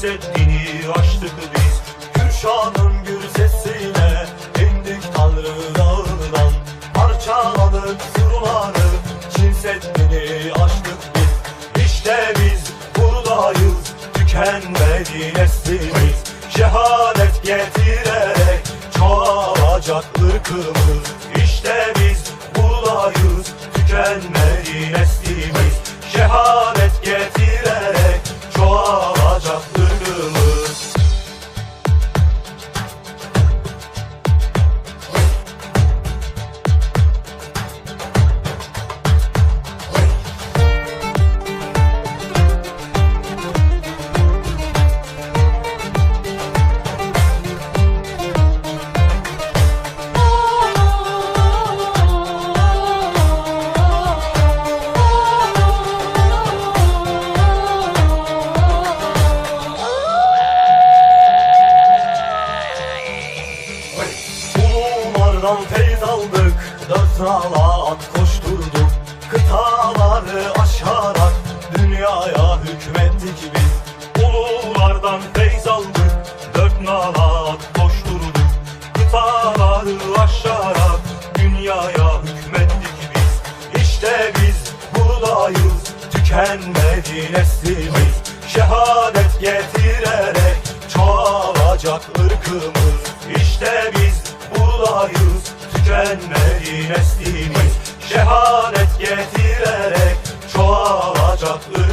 Seddi'ni aştık biz. Kürşad'ın gür sesiyle indik Tanrı dağından. Parçaladık surları Çin Seddi'ni aştık biz. İşte biz buradayız Tükenmedi neslimiz. Şehadet getirerek çoğalacak ırkımız Ululardan feyz aldık Dört nala at koşturduk. Kıtaları aşarak Dünyaya hükmettik biz. Ululardan feyz aldık Dört nala at koşturduk. Kıtaları aşarak Dünyaya hükmettik biz. İşte biz buradayız Tükenmedi neslimiz. Şehadet getirerek Çoğalacak ırkımız. İşte biz Tükenmedi neslimiz Şehadet getirerek Çoğalacak ırkımız